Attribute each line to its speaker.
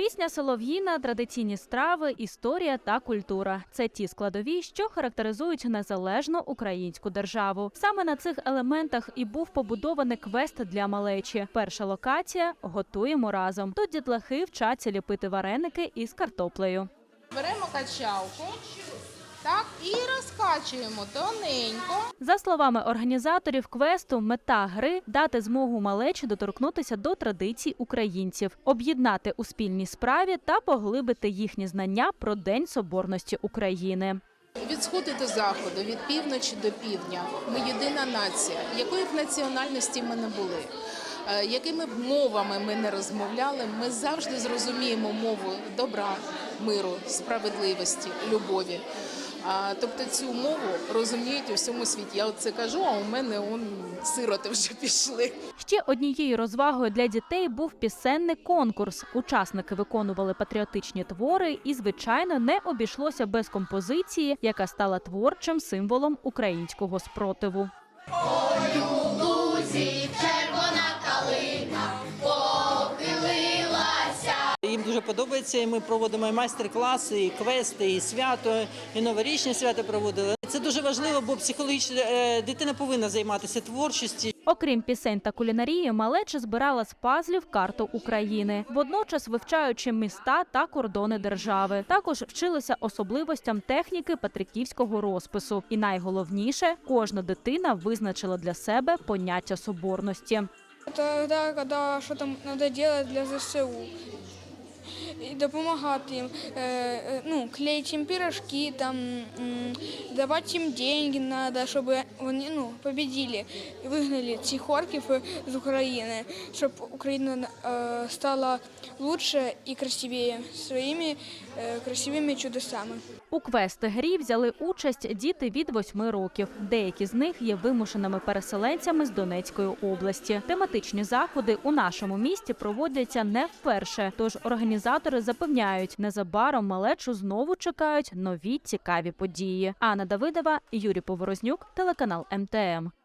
Speaker 1: Пісня Солов'їна, традиційні страви, історія та культура це ті складові, що характеризують незалежну українську державу. Саме на цих елементах і був побудований квест для малечі. Перша локація готуємо разом. Тут дітлахи вчаться ліпити вареники із картоплею.
Speaker 2: Беремо качалку, так, і розкачуємо тоненько.
Speaker 1: За словами організаторів квесту, мета гри дати змогу малечі доторкнутися до традицій українців, об'єднати у спільній справі та поглибити їхні знання про День Соборності України.
Speaker 2: Від сходу до заходу, від півночі до півдня. Ми єдина нація. Якої б національності ми не були, е, якими б мовами ми не розмовляли, ми завжди зрозуміємо мову добра, миру, справедливості, любові. А, тобто цю мову розуміють у всьому світі. Я оце кажу, а у мене он сироти вже пішли.
Speaker 1: Ще однією розвагою для дітей був пісенний конкурс. Учасники виконували патріотичні твори, і, звичайно, не обійшлося без композиції, яка стала творчим символом українського спротиву.
Speaker 3: Їм дуже подобається, і ми проводимо і майстер-класи, і квести, і свято, і новорічні свята проводили. Це дуже важливо, бо психологічно е, дитина повинна займатися творчістю.
Speaker 1: Окрім пісень та кулінарії, малеча збирала з пазлів карту України, водночас вивчаючи міста та кордони держави. Також вчилися особливостям техніки патриківського розпису. І найголовніше, кожна дитина визначила для себе поняття соборності.
Speaker 4: Тогда, когда что-то надо делать для ЗСУ. Допомагати їм, е, е, ну, клеїти їм пирожки, там, давати їм деньги надо, щоб вони ну, победили і вигнали цих орків з України, щоб Україна е, стала лучше і красивее своїми красивими чудесами.
Speaker 1: У квест грі взяли участь діти від восьми років. Деякі з них є вимушеними переселенцями з Донецької області. Тематичні заходи у нашому місті проводяться не вперше. Тож організатори запевняють, незабаром малечу знову чекають нові цікаві події. Анна Давидова, Юрій Поворознюк, телеканал МТМ.